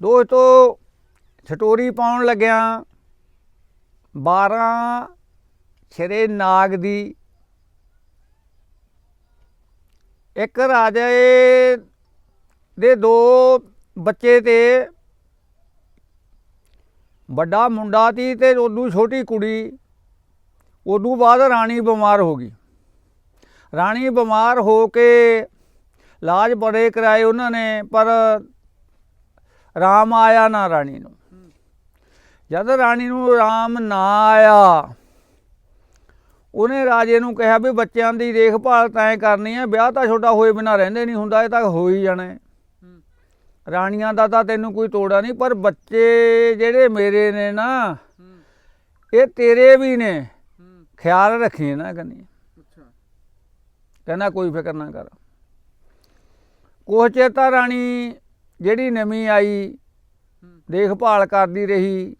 ਦੋਸਤੋ, ਸਟੋਰੀ ਪਾਉਣ ਲੱਗਿਆ 12 ਛਰੇ ਨਾਗ ਦੀ ਇੱਕ ਰਾਜੇ ਦੇ ਦੋ ਬੱਚੇ ਤੇ ਵੱਡਾ ਮੁੰਡਾ ਤੀ ਤੇ ਉਦੋਂ ਛੋਟੀ ਕੁੜੀ ਉਦੋਂ ਬਾਅਦ ਰਾਣੀ ਬਿਮਾਰ ਹੋ ਗਈ। ਰਾਣੀ ਬਿਮਾਰ ਹੋ ਕੇ ਇਲਾਜ ਬੜੇ ਕਰਾਏ ਉਹਨਾਂ ਨੇ, ਪਰ ਰਾਮ ਆਇਆ ਨਾ ਰਾਣੀ ਨੂੰ। ਜਦ ਰਾਣੀ ਨੂੰ ਰਾਮ ਨਾ ਆਇਆ, ਉਹਨੇ ਰਾਜੇ ਨੂੰ ਕਿਹਾ ਵੀ ਬੱਚਿਆਂ ਦੀ ਦੇਖਭਾਲ ਤੈਂ ਕਰਨੀ ਹੈ ਵਿਆਹ ਤਾਂ ਛੋਟਾ ਹੋਏ ਬਿਨਾ ਰਹਿੰਦੇ ਨਹੀਂ ਹੁੰਦਾ, ਇਹ ਤਾਂ ਹੋ ਹੀ ਜਾਣਾ ਰਾਣੀਆਂ ਦਾ ਤਾਂ ਤੈਨੂੰ ਕੋਈ ਤੋੜਾ ਨਹੀਂ, ਪਰ ਬੱਚੇ ਜਿਹੜੇ ਮੇਰੇ ਨੇ ਨਾ, ਇਹ ਤੇਰੇ ਵੀ ਨੇ। ਖਿਆਲ ਰੱਖੀ ਨਾ ਕਹਿੰਦੀ ਕਹਿੰਦਾ ਕੋਈ ਫਿਕਰ ਨਾ ਕਰ। ਕੁਛ ਚਿਰ ਤਾਂ ਰਾਣੀ ਜਿਹੜੀ ਨਵੀਂ ਆਈ, ਦੇਖਭਾਲ ਕਰਦੀ ਰਹੀ।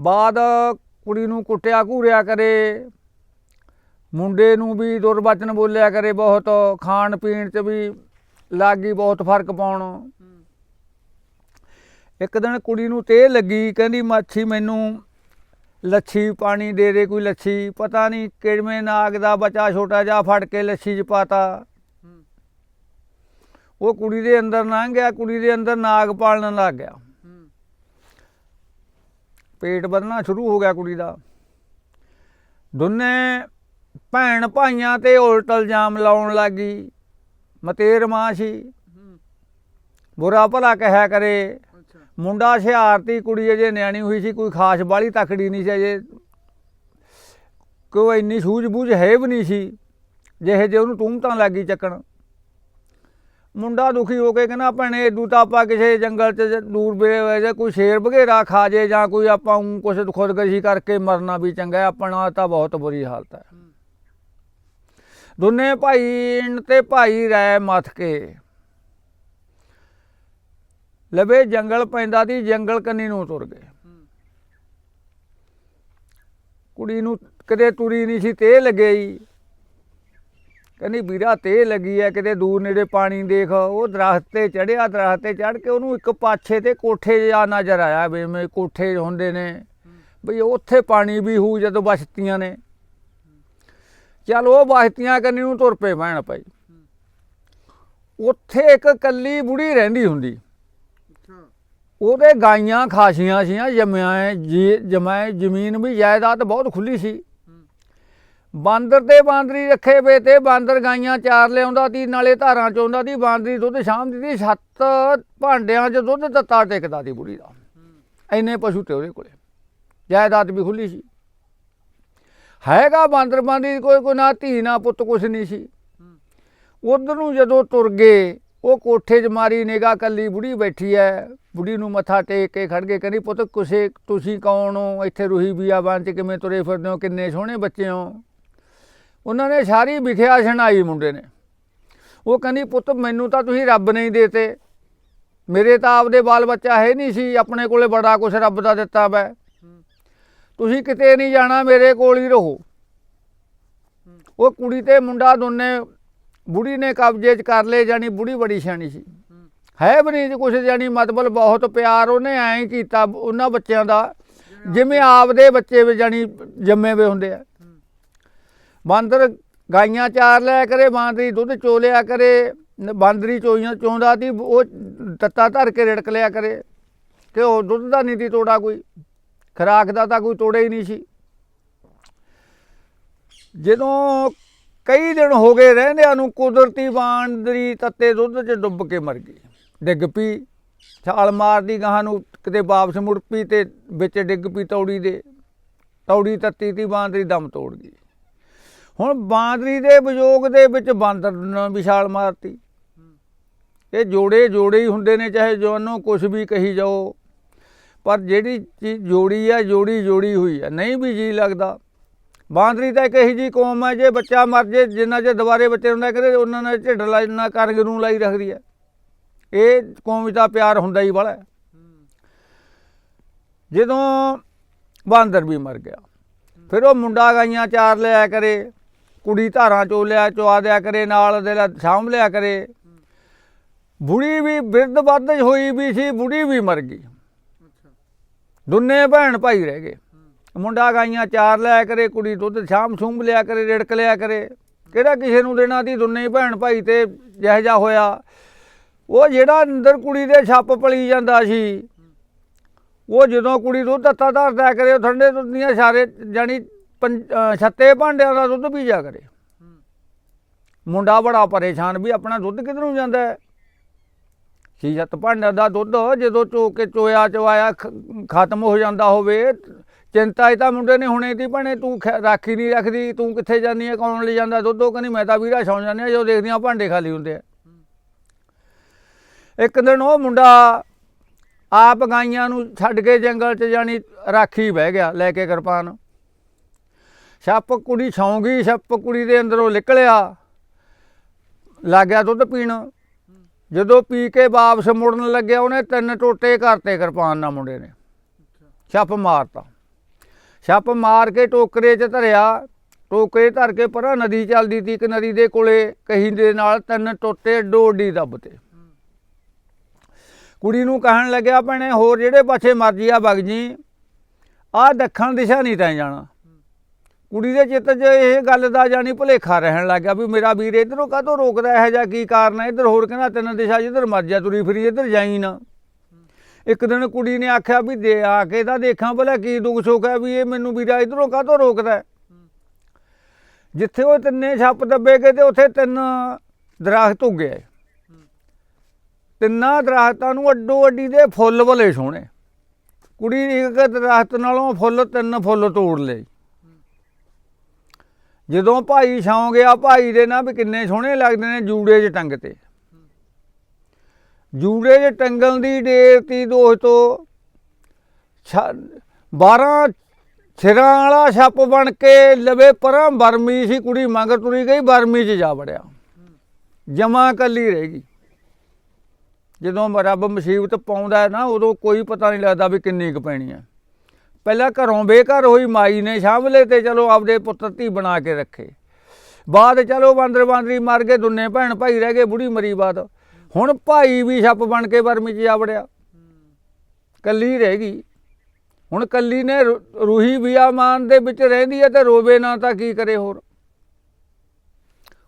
ਬਾਅਦ ਕੁੜੀ ਨੂੰ ਕੁੱਟਿਆ ਘੂਰਿਆ ਕਰੇ। ਮੁੰਡੇ ਨੂੰ ਵੀ ਦੁਰਵਚਨ ਬੋਲਿਆ ਕਰੇ ਬਹੁਤ। ਖਾਣ ਪੀਣ 'ਚ ਵੀ ਲੱਗੀ ਬਹੁਤ ਫ਼ਰਕ ਪਾਉਣ। ਇੱਕ ਦਿਨ ਕੁੜੀ ਨੂੰ ਤੇ ਲੱਗੀ, ਕਹਿੰਦੀ ਮਾਛੀ ਮੈਨੂੰ ਲੱਛੀ ਪਾਣੀ ਦੇ ਦੇ, ਕੋਈ ਲੱਛੀ। ਪਤਾ ਨਹੀਂ ਕਿਵੇਂ ਨਾਗ ਦਾ ਬੱਚਾ ਛੋਟਾ ਜਿਹਾ ਫੜ ਕੇ ਲੱਛੀ 'ਚ ਪਾਤਾ। ਉਹ ਕੁੜੀ ਦੇ ਅੰਦਰ ਲੰਘ ਗਿਆ ਕੁੜੀ ਦੇ ਅੰਦਰ ਨਾਗ ਪਾਲਣ ਲੱਗ ਗਿਆ। ਪੇਟ ਵਧਣਾ ਸ਼ੁਰੂ ਹੋ ਗਿਆ ਕੁੜੀ ਦਾ। ਦੋਨੇ ਭੈਣ ਭਾਈਆਂ ਤੇ ਉਲਟ ਇਲਜ਼ਾਮ ਲਾਉਣ ਲੱਗੀ। ਮਤੇਰ ਮਾਂ ਸੀ ਬੁਰਾ ਭਲਾ ਕਹਿਆ ਕਰੇ। ਮੁੰਡਾ ਹੁਸ਼ਿਆਰਤੀ ਕੁੜੀ ਅਜੇ ਨਿਆਣੀ ਹੋਈ ਸੀ ਕੋਈ ਖਾਸ ਬਾਲੀ ਤਕੜੀ ਨਹੀਂ ਸੀ ਅਜੇ। ਕੋਈ ਇੰਨੀ ਸੂਝ-ਬੂਝ ਹੈ ਵੀ ਨਹੀਂ ਸੀ। ਜਿਹੇ ਜੇ ਉਹਨੂੰ ਤੂੰ ਤਾਂ ਲੱਗੀ ਚੱਕਣ। ਮੁੰਡਾ ਦੁਖੀ ਹੋ ਕੇ ਕਹਿੰਦਾ, ਭੈਣੇ ਏਦੂ ਤਾਂ ਆਪਾਂ ਕਿਸੇ ਜੰਗਲ 'ਚ ਜ- ਦੂਰ ਬੇ ਜੇ, ਕੋਈ ਸ਼ੇਰ ਬਘੇਰਾ ਖਾ ਜੇ ਜਾਂ ਕੋਈ ਆਪਾਂ ਊਂ ਕੁਛ ਖੁਦਕਸ਼ੀ ਕਰਕੇ ਮਰਨਾ ਵੀ ਚੰਗਾ ਆਪਣਾ ਤਾਂ ਬਹੁਤ ਬੁਰੀ ਹਾਲਤ ਹੈ। ਦੋਨੇ ਭਾਈ ਤੇ ਭਾਈ ਰਹਿ ਮੱਥ ਕੇ। ਲਵੇ ਜੰਗਲ ਪੈਂਦਾ ਦੀ ਜੰਗਲ ਕੰਨੀ ਨੂੰ ਤੁਰ ਗਏ। ਕੁੜੀ ਨੂੰ ਕਦੇ ਤੁਰੀ ਨਹੀਂ ਸੀ, ਤੇ ਲੱਗੇ ਲੱਗਈ ਕਹਿੰਦੀ ਵੀਰਾ ਤੇ ਲੱਗੀ ਐ ਕਿਤੇ ਦੂਰ ਨੇੜੇ ਪਾਣੀ ਦੇਖ। ਉਹ ਦਰਖਤ ਤੇ ਚੜਿਆ ਦਰਖਤ ਤੇ ਚੜ ਕੇ ਉਹਨੂੰ ਇੱਕ ਪਾਛੇ ਤੇ ਕੋਠੇ ਜਿਹਾ ਨਜ਼ਰ ਆਇਆ ਵੀ ਮੈਂ ਕੋਠੇ ਹੁੰਦੇ ਨੇ। ਬਈ ਉੱਥੇ ਪਾਣੀ ਵੀ ਹੋਊ ਜਦੋਂ ਬਸਤੀਆਂ ਨੇ। ਚਲ ਉਹ ਬਸਤੀਆਂ ਕੰਨੀ ਨੂੰ ਤੁਰ ਪਏ ਭੈਣ ਭਾਈ। ਉੱਥੇ ਇੱਕ ਕੱਲੀ ਬੁੜੀ ਰਹਿੰਦੀ ਹੁੰਦੀ। ਉਹਦੇ ਗਾਈਆਂ ਖਾਸੀਆਂ ਸੀਆਂ ਜਮਿਆ ਜਮਾਏ ਜ਼ਮੀਨ ਵੀ ਜਾਇਦਾਦ ਬਹੁਤ ਖੁੱਲੀ ਸੀ। ਬਾਂਦਰ ਤੇ ਬਾਂਦਰੀ ਰੱਖੇ ਵੇ ਤੇ ਬਾਂਦਰ ਗਾਈਆਂ ਚਾਰ ਲਿਆਉਂਦਾ ਤੀ ਨਾਲੇ ਧਾਰਾਂ ਚੋਂਦਾ ਤੀ ਬਾਂਦਰੀ ਦੁੱਧ ਸ਼ਾਮ ਦੀ ਤੀ ਸੱਤ ਭਾਂਡਿਆਂ 'ਚ ਦੁੱਧ ਦਿੱਤਾ ਟਿਕਦਾ ਤੀ ਬੁੜੀ ਦਾ। ਐਨੇ ਪਸ਼ੂ ਤੇ ਉਹਦੇ ਕੋਲੇ। ਜਾਇਦਾਦ ਵੀ ਖੁੱਲੀ ਸੀ। ਹੈਗਾ ਬਾਂਦਰ ਬਾਂਦਰੀ ਕੋਈ ਕੋਈ ਨਾ ਧੀ ਨਾ ਪੁੱਤ ਕੁਛ ਨਹੀਂ ਸੀ। ਉਧਰ ਨੂੰ ਜਦੋਂ ਤੁਰ ਗਏ ਉਹ ਕੋਠੇ 'ਚ ਮਾਰੀ ਨਿਗਾ ਕੱਲੀ ਬੁੜੀ ਬੈਠੀ ਐ। ਬੁੜੀ ਨੂੰ ਮੱਥਾ ਟੇਕ ਕੇ ਖੜ ਕੇ ਕਹਿੰਦੀ ਪੁੱਤ ਕੁਸੇ ਤੁਸੀਂ ਕੌਣ ਹੋ? ਇੱਥੇ ਰੂਹੀ ਬੀਆ ਬਣ 'ਚ ਕਿਵੇਂ ਤੁਰੇ ਫਿਰਦੇ ਹੋ? ਕਿੰਨੇ ਸੋਹਣੇ ਬੱਚੇ ਹੋ? ਉਹਨਾਂ ਨੇ ਸਾਰੀ ਵਿਖਿਆ ਸੁਣਾਈ ਮੁੰਡੇ ਨੇ। ਉਹ ਕਹਿੰਦੀ, ਪੁੱਤ, ਮੈਨੂੰ ਤਾਂ ਤੁਸੀਂ ਰੱਬ ਨਹੀਂ ਦੇਤੇ। ਮੇਰੇ ਤਾਂ ਆਪਦੇ ਬਾਲ ਬੱਚਾ ਹੈ ਨਹੀਂ ਸੀ, ਆਪਣੇ ਕੋਲੇ ਬੜਾ ਕੁਛ ਰੱਬ ਦਾ ਦਿੱਤਾ ਵੈ। ਤੁਸੀਂ ਕਿਤੇ ਨਹੀਂ ਜਾਣਾ, ਮੇਰੇ ਕੋਲ ਹੀ ਰਹੋ। ਉਹ ਕੁੜੀ ਤੇ ਮੁੰਡਾ ਦੋਨੇ, ਬੁੜੀ ਨੇ ਕਬਜ਼ੇ 'ਚ ਕਰ ਲਏ ਜਾਨੀ ਬੁੜੀ ਬੜੀ ਸਿਆਣੀ ਸੀ। ਹੈ ਵੀ ਕੁਛ ਜਾਨੀ ਮਤਲਬ ਬਹੁਤ ਪਿਆਰ ਉਹਨੇ ਐਂ ਹੀ ਕੀਤਾ, ਉਹਨਾਂ ਬੱਚਿਆਂ ਦਾ, ਜਿਵੇਂ ਆਪਦੇ ਬੱਚੇ ਵੀ ਜਾਨੀ ਜੰਮੇ ਵੇ ਹੁੰਦੇ ਆ। ਬਾਂਦਰ ਗਾਈਆਂ ਚਾਰ ਲਿਆ ਕਰੇ, ਬਾਂਦਰੀ ਦੁੱਧ ਚੋ ਲਿਆ ਕਰੇ, ਬਾਂਦਰੀ ਚੋਈਆਂ ਚੋਂਦਾ ਦੀ ਉਹ ਤੱਤਾ ਧਰ ਕੇ ਰਿੜਕ ਲਿਆ ਕਰੇ। ਕਿ ਉਹ ਦੁੱਧ ਦਾ ਨਹੀਂ ਤੀ ਤੋੜਾ ਕੋਈ, ਖਰਾਕ ਦਾ ਤਾਂ ਕੋਈ ਤੋੜਾ ਹੀ ਨਹੀਂ ਸੀ। ਜਦੋਂ ਕਈ ਦਿਨ ਹੋ ਗਏ ਰਹਿੰਦਿਆਂ ਨੂੰ ਕੁਦਰਤੀ ਬਾਂਦਰੀ ਤੱਤੇ ਦੁੱਧ 'ਚ ਡੁੱਬ ਕੇ ਮਰ ਗਈ। ਡਿੱਗ ਪਈ, ਛਾਲ ਮਾਰਦੀ ਗਾਹਾਂ ਨੂੰ, ਕਿਤੇ ਵਾਪਸ ਮੁੜ ਪਈ ਤੇ ਵਿੱਚ ਡਿੱਗ ਪਈ ਤੌੜੀ ਦੇ। ਤੌੜੀ ਤੱਤੀ ਤੀ, ਬਾਂਦਰੀ ਦਮ ਤੋੜ ਗਈ। ਹੁਣ ਬਾਂਦਰੀ ਦੇ ਵਿਯੋਗ ਦੇ ਵਿੱਚ ਬਾਂਦਰ ਨੇ ਵੀ ਮਾਰਤੀ। ਇਹ ਜੋੜੇ ਜੋੜੇ ਹੀ ਹੁੰਦੇ ਨੇ, ਚਾਹੇ ਜਵਾਨੋਂ ਕੁਝ ਵੀ ਕਹੀ ਜਾਓ। ਪਰ ਜਿਹੜੀ ਚੀਜ਼ ਜੋੜੀ ਆ, ਜੋੜੀ ਜੋੜੀ ਹੋਈ ਆ, ਨਹੀਂ ਵੀ ਜੀ ਲੱਗਦਾ। ਬਾਂਦਰੀ ਤਾਂ ਇੱਕ ਇਹੀ ਜੀ ਕੌਮ ਹੈ ਜੇ ਬੱਚਾ ਮਰ ਜੇ, ਜਿੰਨਾ ਜੇ ਦੁਬਾਰੇ ਬੱਚੇ ਹੁੰਦਾ ਕਹਿੰਦੇ ਉਹਨਾਂ ਨੇ ਢਿੱਡ ਲਾਈ ਨਾ ਕਰਗ ਨੂੰ ਲਾਈ ਰੱਖਦੀ ਹੈ ਇਹ ਕੌਮ ਦਾ ਪਿਆਰ ਹੁੰਦਾ ਹੀ ਬੜਾ ਜਦੋਂ ਬਾਂਦਰ ਵੀ ਮਰ ਗਿਆ, ਫਿਰ ਉਹ ਮੁੰਡਾ ਗਾਈਆਂ ਚਾਰ ਲਿਆ ਕਰੇ। ਕੁੜੀ ਧਾਰਾਂ ਚੋ ਲਿਆ ਚਵਾ ਦਿਆ ਕਰੇ ਨਾਲ ਦੇ ਲਾ ਸਾਂਭ ਲਿਆ ਕਰੇ। ਬੁੜੀ ਵੀ ਬਿਰਧ ਵੱਧ ਹੋਈ ਵੀ ਸੀ ਬੁੜੀ ਵੀ ਮਰ ਗਈ। ਦੋਨੇ ਭੈਣ ਭਾਈ ਰਹਿ ਗਏ। ਮੁੰਡਾ ਗਾਈਆਂ ਚਾਰ ਲਿਆ ਕਰੇ ਕੁੜੀ ਦੁੱਧ ਸ਼ਾਮ ਸ਼ੂਮ ਲਿਆ ਕਰੇ ਰਿੜਕ ਲਿਆ ਕਰੇ। ਕਿਹੜਾ ਕਿਸੇ ਨੂੰ ਦੇਣਾ ਦੀ ਦੋਨੇ ਭੈਣ ਭਾਈ ਤੇ ਜਿਹੋ ਜਿਹਾ ਹੋਇਆ। ਉਹ ਜਿਹੜਾ ਅੰਦਰ ਕੁੜੀ ਦੇ ਛੱਪ ਪਲੀ ਜਾਂਦਾ ਸੀ ਉਹ ਜਦੋਂ ਕੁੜੀ ਦੁੱਧ ਤੱਤਾ ਧਰਦਾ ਕਰੇ ਉਹ ਠੰਡੇ ਦੁੱਧ ਦੀਆਂ ਸਾਰੇ ਜਾਨੀ ਛੱਤੇ ਭਾਂਡਿਆਂ ਦਾ ਦੁੱਧ ਪੀ ਕਰੇ। ਮੁੰਡਾ ਬੜਾ ਪਰੇਸ਼ਾਨ ਵੀ ਆਪਣਾ ਦੁੱਧ ਕਿੱਧਰ ਜਾਂਦਾ ਹੈ? ਛੇ ਛੱਤ ਭਾਂਡਿਆਂ ਦਾ ਦੁੱਧ ਜਦੋਂ ਚੋ ਕੇ ਚੋਇਆ, ਚਵਾਇਆ, ਖ- ਖਤਮ ਹੋ ਜਾਂਦਾ ਹੋਵੇ, ਚਿੰਤਾ ਹੀ ਤਾਂ ਮੁੰਡੇ ਨੇ ਹੁਣੇ ਦੀ ਭਣੇ, ਤੂੰ ਖ- ਰਾਖੀ ਨਹੀਂ ਰੱਖਦੀ, ਤੂੰ ਕਿੱਥੇ ਜਾਂਦੀ ਹੈ, ਕੌਣ ਲੈ ਜਾਂਦਾ ਦੁੱਧ? ਉਹ ਕਹਿੰਦੀ, ਮੈਂ ਤਾਂ ਵੀਰਾ ਸੌਂ ਜਾਂਦੀ ਹਾਂ, ਜਦੋਂ ਦੇਖਦੀਆਂ ਭਾਂਡੇ ਖਾਲੀ ਹੁੰਦੇ ਆ। ਇੱਕ ਦਿਨ ਉਹ ਮੁੰਡਾ ਆਪ ਗਾਈਆਂ ਨੂੰ ਛੱਡ ਕੇ ਜੰਗਲ 'ਚ ਜਾਣੀ ਰਾਖੀ ਬਹਿ ਗਿਆ, ਲੈ ਕੇ ਕਿਰਪਾਨ। ਛੱਪ ਕੁੜੀ ਸੌਂ ਗਈ ਛੱਪ ਕੁੜੀ ਦੇ ਅੰਦਰੋਂ ਨਿਕਲਿਆ। ਲੱਗ ਗਿਆ ਦੁੱਧ ਪੀਣ। ਜਦੋਂ ਪੀ ਕੇ ਵਾਪਸ ਮੁੜਨ ਲੱਗਿਆ, ਉਹਨੇ ਤਿੰਨ ਟੋਟੇ ਕਰਤੇ ਕਿਰਪਾਨ ਨਾਲ ਮੁੰਡੇ ਨੇ। ਅੱਛਾ ਛੱਪ ਮਾਰਤਾ। ਛੱਪ ਮਾਰ ਕੇ ਟੋਕਰੇ 'ਚ ਧਰਿਆ। ਟੋਕਰੇ ਧਰ ਕੇ ਪਰਾਂ ਨਦੀ ਚੱਲਦੀ ਤੀ, ਇੱਕ ਨਦੀ ਦੇ ਕੋਲੇ ਕਹੀ ਦੇ ਨਾਲ ਤਿੰਨ ਟੋਟੇ ਡੋਡੀ ਦੱਬਤੇ। ਹੂੰ ਕੁੜੀ ਨੂੰ ਕਹਿਣ ਲੱਗਿਆ, ਭੈਣੇ, ਹੋਰ ਜਿਹੜੇ ਪਾਸੇ ਮਰਜ਼ੀ ਆ ਵਗ ਜੀ। ਆਹ ਦੱਖਣ ਦਿਸ਼ਾ ਨਹੀਂ ਤੈਂ ਜਾਣਾ। ਕੁੜੀ ਦੇ ਚਿੱਤ 'ਚ ਇਹ ਗੱਲ ਦਾ ਜਾਣੀ ਭੁਲੇਖਾ ਰਹਿਣ ਲੱਗ ਗਿਆ ਵੀ ਮੇਰਾ ਵੀਰ ਇਧਰੋਂ ਕਾਹਤੋਂ ਰੋਕਦਾ, ਇਹੋ ਜਿਹਾ ਕੀ ਕਾਰਨ ਹੈ? ਇਧਰ ਹੋਰ ਕਹਿੰਦਾ, ਤਿੰਨ ਦਿਸ਼ਾ ਜਿੱਧਰ ਮਰਜਾ ਤੁਰੀ ਫਿਰੀ, ਇਧਰ ਜਾਈ ਨਾ। ਇੱਕ ਦਿਨ ਕੁੜੀ ਨੇ ਆਖਿਆ ਵੀ ਦੇ, ਆ ਕੇ ਤਾਂ ਦੇਖਾਂ ਭਲਾ ਕੀ ਦੁੱਖ ਸੁੱਖ ਹੈ ਵੀ ਇਹ ਮੈਨੂੰ ਵੀਰਾ ਇਧਰੋਂ ਕਾਹਤੋਂ ਰੋਕਦਾ ਜਿੱਥੇ ਉਹ ਤਿੰਨੇ ਛੱਪ ਦੱਬੇ ਗਏ ਤੇ ਉੱਥੇ ਤਿੰਨ ਦਰਖਤ ਉੱਗੇ ਤਿੰਨਾਂ ਦਰਖਤਾਂ ਨੂੰ ਅੱਡੋ ਅੱਡੀ ਦੇ ਫੁੱਲ ਭਲੇ ਸੋਹਣੇ। ਕੁੜੀ ਇੱਕ ਦਰਖਤ ਨਾਲੋਂ ਫੁੱਲ, ਤਿੰਨ ਫੁੱਲ ਤੋੜ ਲਏ। ਜਦੋਂ ਭਾਈ ਛਾਉਂ ਗਿਆ ਭਾਈ ਦੇ ਨਾ ਵੀ ਕਿੰਨੇ ਸੋਹਣੇ ਲੱਗਦੇ ਨੇ ਜੂੜੇ 'ਚ ਟੰਗ ਤੇ। ਜੂੜੇ 'ਚ ਟੰਗਣ ਦੀ ਡੇਰ ਤੀ ਦੋਸਤੋ 12 ਸਿਰਾਂ ਵਾਲਾ ਛੱਪ ਬਣ ਕੇ ਲਵੇ ਪਰਾਂ ਬਰਮੀ ਸੀ ਕੁੜੀ ਮੰਗਰ ਤੁਰੀ ਗਈ, ਬਰਮੀ 'ਚ ਜਾ ਵੜਿਆ। ਜਮਾ ਕੱਲੀ ਰਹਿ ਗਈ। ਜਦੋਂ ਰੱਬ ਮੁਸੀਬਤ ਪਾਉਂਦਾ ਨਾ ਉਦੋਂ ਕੋਈ ਪਤਾ ਨਹੀਂ ਲੱਗਦਾ ਵੀ ਕਿੰਨੀ ਕੁ ਪੈਣੀ ਹੈ ਪਹਿਲਾਂ ਘਰੋਂ ਬੇਘਰ ਹੋਈ ਮਾਈ ਨੇ ਸਾਂਭਲੇ ਤੇ ਚਲੋ ਆਪਦੇ ਪੁੱਤਰ ਧੀ ਬਣਾ ਕੇ ਰੱਖੇ। ਬਾਅਦ ਚਲੋ ਬਾਂਦਰ ਬਾਂਦਰੀ ਮਰ ਗਏ, ਦੁੰਨੇ ਭੈਣ ਭਾਈ ਰਹਿ ਗਏ, ਬੁੜੀ ਮਰੀ ਬਾਅਦ। ਹੁਣ ਭਾਈ ਵੀ ਛੱਪ ਬਣ ਕੇ ਵਰਮੀ 'ਚ ਜਾ ਵੜਿਆ। ਕੱਲੀ ਰਹਿ ਗਈ। ਹੁਣ ਕੱਲੀ ਨੇ ਰੂ- ਰੂਹੀ ਬਿਆਮਾਨ ਦੇ ਵਿੱਚ ਰਹਿੰਦੀ ਹੈ ਤੇ ਰੋਵੇ ਨਾ ਤਾਂ ਕੀ ਕਰੇ ਹੋਰ।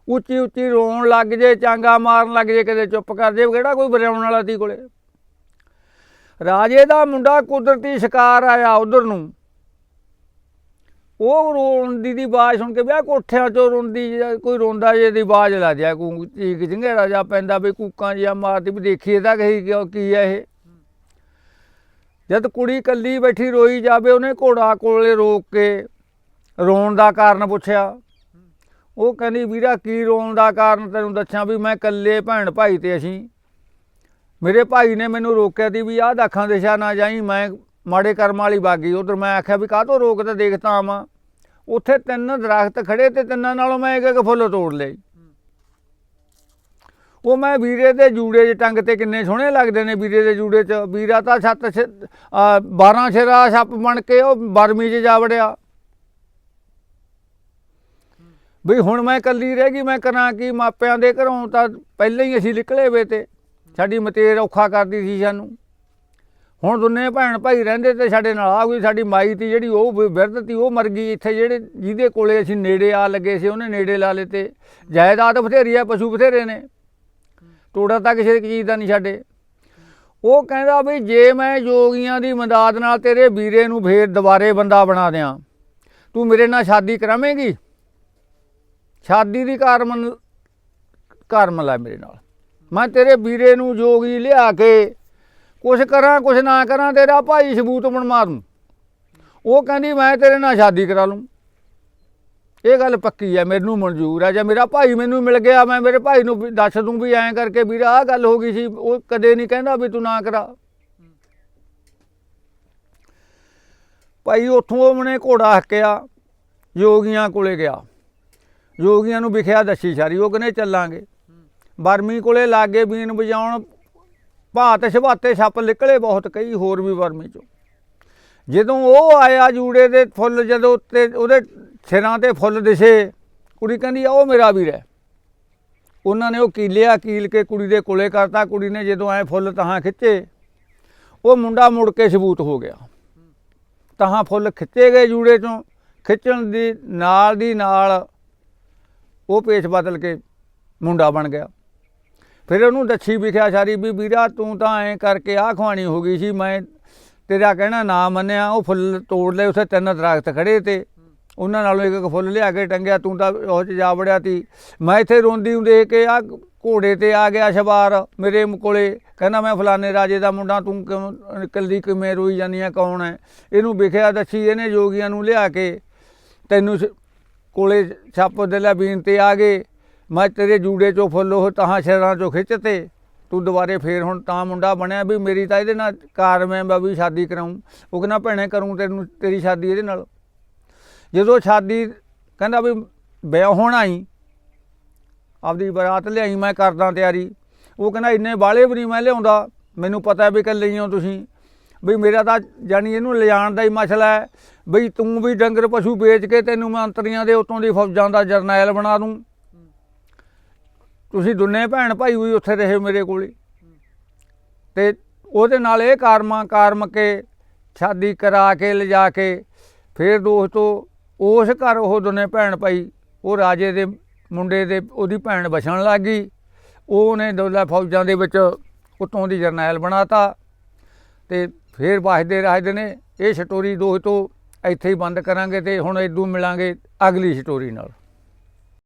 ਉੱਚੀ ਉੱਚੀ ਰੋਣ ਲੱਗ ਜੇ, ਚਾਂਗਾ ਮਾਰਨ ਲੱਗ ਜੇ, ਕਿਤੇ ਚੁੱਪ ਕਰ ਜੇ, ਕਿਹੜਾ ਕੋਈ ਬਰਿਆਉਣ ਵਾਲਾ ਤੀ ਕੋਲੇ? ਰਾਜੇ ਦਾ ਮੁੰਡਾ ਕੁਦਰਤੀ ਸ਼ਿਕਾਰ ਆਇਆ ਉਧਰ ਨੂੰ। ਉਹ ਰੋਂਦੀ ਦੀ ਆਵਾਜ਼ ਸੁਣ ਕੇ ਵਿਆਹ ਕੋਠਿਆਂ ਚੋਂ ਰੋਂਦੀ ਜਾਂ ਕੋਈ ਰੋਂਦਾ ਜੇ ਦੀ ਆਵਾਜ਼ ਲਾ ਦਿਆ ਕੂ, ਚੀਕ ਚਿੰਗੇੜਾ ਜਾ ਪੈਂਦਾ ਵੀ ਕੂਕਾਂ ਜਿਹਾ ਮਾਰਦੀ ਵੀ ਦੇਖੀਏ ਤਾਂ ਕਹੀ ਕੀ ਹੈ ਇਹ। ਜਦ ਕੁੜੀ ਕੱਲੀ ਬੈਠੀ ਰੋਈ ਜਾਵੇ, ਉਹਨੇ ਘੋੜਾ ਕੋਲੇ ਰੋਕ ਕੇ ਰੋਣ ਦਾ ਕਾਰਨ ਪੁੱਛਿਆ। ਉਹ ਕਹਿੰਦੀ, ਵੀਰਾ, ਕੀ ਰੋਣ ਦਾ ਕਾਰਨ ਤੈਨੂੰ ਦੱਸਾਂ ਵੀ ਮੈਂ ਕੱਲੇ ਭੈਣ ਭਾਈ ਤੇ ਅਸੀਂ। ਮੇਰੇ ਭਾਈ ਨੇ ਮੈਨੂੰ ਰੋਕਿਆ ਦੀ ਵੀ ਆਹ ਦਾਖਾਂ ਦਿਸ਼ਾ ਨਾ ਜਾਈ, ਮੈਂ ਮਾੜੇ ਕਰਮ ਵਾਲੀ ਬਾਗੀ ਉਧਰ ਮੈਂ ਆਖਿਆ ਵੀ ਕਾਹਤੋਂ ਰੋਕਦਾ ਦੇਖਤਾ ਆਵਾਂ? ਉੱਥੇ ਤਿੰਨ ਦਰਖਤ ਖੜੇ ਤੇ ਤਿੰਨਾਂ ਨਾਲੋਂ ਮੈਂ ਇੱਕ ਇੱਕ ਫੁੱਲ ਤੋੜ ਲਈ ਉਹ ਮੈਂ ਵੀਰੇ ਦੇ ਜੂੜੇ 'ਚ ਟੰਗ ਤੇ ਕਿੰਨੇ ਸੋਹਣੇ ਲੱਗਦੇ ਨੇ ਵੀਰੇ ਦੇ ਜੂੜੇ 'ਚ। ਵੀਰਾ ਤਾਂ ਸੱਤ 12 ਛੇਰਾ ਸੱਪ ਬਣ ਕੇ ਉਹ ਬਰਮੀ 'ਚ ਜਾ ਵੜਿਆ। ਵੀ ਹੁਣ ਮੈਂ ਇਕੱਲੀ ਰਹਿ ਗਈ, ਮੈਂ ਕਰਾਂ ਕੀ? ਮਾਪਿਆਂ ਦੇ ਘਰੋਂ ਤਾਂ ਪਹਿਲਾਂ ਹੀ ਅਸੀਂ ਨਿਕਲੇ ਵੇ ਤੇ। ਸਾਡੀ ਮਤੇਰ ਔਖਾ ਕਰਦੀ ਸੀ ਸਾਨੂੰ। ਹੁਣ ਦੋਨੇ ਭੈਣ ਭਾਈ ਰਹਿੰਦੇ ਤੇ ਸਾਡੇ ਨਾਲ ਆ ਗਈ, ਸਾਡੀ ਮਾਈ ਤੀ ਜਿਹੜੀ ਉਹ ਵਿਰਧ ਤੀ, ਉਹ ਮਰ ਗਈ ਇੱਥੇ ਜਿਹੜੇ, ਜਿਹਦੇ ਕੋਲੇ ਅਸੀਂ ਨੇੜੇ ਆ ਲੱਗੇ ਸੀ, ਉਹਨੇ ਨੇੜੇ ਲਾ ਲਏ ਜਾਇਦਾਦ ਬਥੇਰੀ ਆ, ਪਸ਼ੂ ਬਥੇਰੇ ਨੇ। ਤੋੜਾ ਤਾਂ ਕਿਸੇ ਚੀਜ਼ ਦਾ ਨਹੀਂ ਛੱਡੇ। ਉਹ ਕਹਿੰਦਾ ਵੀ ਜੇ ਮੈਂ ਜੋਗੀਆਂ ਦੀ ਮਦਦ ਨਾਲ ਤੇਰੇ ਵੀਰੇ ਨੂੰ ਫੇਰ ਦੁਬਾਰੇ ਬੰਦਾ ਬਣਾ ਦਿਆਂ, ਤੂੰ ਮੇਰੇ ਨਾਲ ਸ਼ਾਦੀ ਕਰਾਵੇਂਗੀ? ਸ਼ਾਦੀ ਦੀ ਕਾਰਮਨ ਕਾਰਮ ਲੈ ਮੇਰੇ ਨਾਲ। ਮੈਂ ਤੇਰੇ ਵੀਰੇ ਨੂੰ ਜੋਗੀ ਲਿਆ ਕੇ ਕੁਛ ਕਰਾਂ, ਕੁਛ ਨਾ ਕਰਾਂ, ਤੇਰਾ ਭਾਈ ਸਬੂਤ ਬਣਵਾ ਦੂੰ। ਉਹ ਕਹਿੰਦੀ, ਮੈਂ ਤੇਰੇ ਨਾਲ ਸ਼ਾਦੀ ਕਰਾ ਲੂੰ। ਇਹ ਗੱਲ ਪੱਕੀ ਹੈ ਮੈਨੂੰ ਮਨਜ਼ੂਰ ਹੈ ਜੇ ਮੇਰਾ ਭਾਈ ਮੈਨੂੰ ਮਿਲ ਗਿਆ, ਮੈਂ ਮੇਰੇ ਭਾਈ ਨੂੰ ਵੀ ਦੱਸ ਦੂੰ ਵੀ ਐਂ ਕਰਕੇ ਵੀਰਾ, ਆਹ ਗੱਲ ਹੋ ਗਈ ਸੀ, ਉਹ ਕਦੇ ਨਹੀਂ ਕਹਿੰਦਾ ਵੀ ਤੂੰ ਨਾ ਕਰਾ। ਭਾਈ ਉੱਥੋਂ ਉਹਨੇ ਘੋੜਾ ਹੱਕਿਆ ਯੋਗੀਆਂ ਕੋਲੇ ਗਿਆ। ਯੋਗੀਆਂ ਨੂੰ ਵਿਖਿਆ ਦੱਸੀ ਸਾਰੀ, ਉਹ ਕਹਿੰਦੇ ਚੱਲਾਂਗੇ। ਵਰਮੀ ਕੋਲੇ ਲਾਗੇ ਬੀਨ ਵਜਾਉਣ, ਭਾਤ ਸ਼ਵਾਤੇ ਛੱਪ ਨਿਕਲੇ ਬਹੁਤ ਕਈ ਹੋਰ ਵੀ ਵਰਮੀ ਚੋਂ। ਜਦੋਂ ਉਹ ਆਇਆ ਜੂੜੇ ਦੇ ਫੁੱਲ, ਜਦੋਂ ਉੱਤੇ ਉਹਦੇ ਸਿਰਾਂ ਤੇ ਫੁੱਲ ਦਿਸੇ, ਕੁੜੀ ਕਹਿੰਦੀ ਉਹ ਮੇਰਾ ਵੀਰ ਹੈ। ਉਹਨਾਂ ਨੇ ਉਹ ਕੀਲਿਆ, ਕੀਲ ਕੇ ਕੁੜੀ ਦੇ ਕੋਲੇ ਕਰਤਾ। ਕੁੜੀ ਨੇ ਜਦੋਂ ਐ ਫੁੱਲ ਤਹਾਂ ਖਿੱਚੇ, ਉਹ ਮੁੰਡਾ ਮੁੜ ਕੇ ਸਬੂਤ ਹੋ ਗਿਆ। ਤਹਾਂ ਫੁੱਲ ਖਿੱਚੇ ਗਏ ਜੂੜੇ ਚੋਂ। ਖਿੱਚਣ ਦੀ, ਨਾਲ ਦੀ ਨਾਲ ਉਹ ਪੇਸ਼ ਬਦਲ ਕੇ ਮੁੰਡਾ ਬਣ ਗਿਆ। ਫਿਰ ਉਹਨੂੰ ਦੱਛੀ ਵਿਖਿਆ ਸਾਰੀ ਵੀ ਵੀਰਾ ਤੂੰ ਤਾਂ ਐਂ ਕਰਕੇ ਆਹ ਖਵਾਣੀ ਹੋ ਗਈ ਸੀ, ਮੈਂ ਤੇਰਾ ਕਹਿਣਾ ਨਾ ਮੰਨਿਆ, ਉਹ ਫੁੱਲ ਤੋੜ ਲਏ, ਉੱਥੇ ਤਿੰਨ ਦਰਖਤ ਖੜੇ ਤੇ। ਉਹਨਾਂ ਨਾਲੋਂ ਇੱਕ ਇੱਕ ਫੁੱਲ ਲਿਆ ਕੇ ਟੰਗਿਆ, ਤੂੰ ਤਾਂ ਉਹ 'ਚ ਜਾ ਵੜਿਆ ਤੀ। ਮੈਂ ਇੱਥੇ ਰੋਂਦੀ ਨੂੰ ਦੇਖ ਕੇ ਆ ਘੋੜੇ ਤੇ ਆ ਗਿਆ ਸਵਾਰ ਮੇਰੇ ਕੋਲੇ। ਕਹਿੰਦਾ, ਮੈਂ ਫਲਾਣੇ ਰਾਜੇ ਦਾ ਮੁੰਡਾ, ਤੂੰ ਕਿਉਂ ਇਕੱਲੀ ਕਿਵੇਂ ਰੋਈ ਜਾਂਦੀ ਆ, ਕੌਣ ਹੈ ਇਹਨੂੰ ਵਿਖਿਆ, ਦੱਸੀ ਇਹਨੇ ਜੋਗੀਆਂ ਨੂੰ ਲਿਆ ਕੇ। ਤੈਨੂੰ ਸ- ਕੋਲੇ ਛੱਪ ਦੇ ਲੈ ਬੀਨ ਤੇ ਆ ਗਏ। ਮੈਂ ਤੇਰੇ ਜੂੜੇ ਚੋਂ ਫੁੱਲ ਉਹ ਤਹਾਂ ਸ਼ਹਿਰਾਂ ਚੋਂ ਖਿੱਚਤੇ। ਤੂੰ ਦੁਬਾਰੇ ਫੇਰ ਹੁਣ ਤਾਂ ਮੁੰਡਾ ਬਣਿਆ ਵੀ ਮੇਰੀ ਤਾਂ ਇਹਦੇ ਨਾਲ ਕਾਰ ਮੈਂ ਬਾਬੀ ਸ਼ਾਦੀ ਕਰਾਉਂ ਉਹ ਕਹਿੰਦਾ, ਭੈਣੇ, ਕਰੂੰ ਤੈਨੂੰ ਤੇਰੀ ਸ਼ਾਦੀ ਇਹਦੇ ਨਾਲ। ਜਦੋਂ ਸ਼ਾਦੀ ਕਹਿੰਦਾ ਵੀ ਵਿਆਹ ਹੋਣਾ ਹੀ ਆਪਦੀ ਬਰਾਤ ਲਿਆਈ, ਮੈਂ ਕਰਦਾ ਤਿਆਰੀ। ਉਹ ਕਹਿੰਦਾ, ਇੰਨੇ ਬਾਲੇ ਵੀ ਨਹੀਂ ਮੈਂ ਲਿਆਉਂਦਾ। ਮੈਨੂੰ ਪਤਾ ਵੀ ਕੱਲੇ ਹੋ ਤੁਸੀਂ। ਵੀ ਮੇਰਾ ਤਾਂ ਜਾਨੀ ਇਹਨੂੰ ਲਿਜਾਣ ਦਾ ਹੀ ਮਸਲਾ ਹੈ। ਬਈ ਤੂੰ ਵੀ ਡੰਗਰ ਪਸ਼ੂ ਵੇਚ ਕੇ ਤੈਨੂੰ ਮੈਂ ਅੰਤਰੀਆਂ ਦੇ ਉਤੋਂ ਦੀ ਫੌਜਾਂ ਦਾ ਜਰਨੈਲ ਬਣਾ ਦੂੰ। ਤੁਸੀਂ ਦੋਨੇ ਭੈਣ ਭਾਈ ਵੀ ਉੱਥੇ ਰਹੇ ਮੇਰੇ ਕੋਲੇ ਤੇ ਉਹਦੇ ਨਾਲ ਇਹ ਕਾਰਮਾ ਕਾਰਮ ਕੇ, ਸ਼ਾਦੀ ਕਰਾ ਕੇ, ਲਿਜਾ ਕੇ, ਫਿਰ ਦੋਸਤੋ ਉਸ ਘਰ ਉਹ ਦੋਨੇ ਭੈਣ ਭਾਈ, ਉਹ ਰਾਜੇ ਦੇ ਮੁੰਡੇ ਦੇ ਉਹਦੀ ਭੈਣ ਬਸਣ ਲੱਗ ਗਈ। ਉਹਨੇ ਦੌਲਾ ਫੌਜਾਂ ਦੇ ਵਿੱਚ ਉਤੋਂ ਦੀ ਜਰਨੈਲ ਬਣਾਤਾ ਤੇ ਫਿਰ ਵਾਜਦੇ ਰਾਜਦੇ ਨੇ ਇਹ ਸਟੋਰੀ ਦੋਸਤੋ ਇੱਥੇ ਹੀ ਬੰਦ ਕਰਾਂਗੇ ਤੇ ਹੁਣ ਇਦੋਂ ਮਿਲਾਂਗੇ ਅਗਲੀ ਸਟੋਰੀ ਨਾਲ।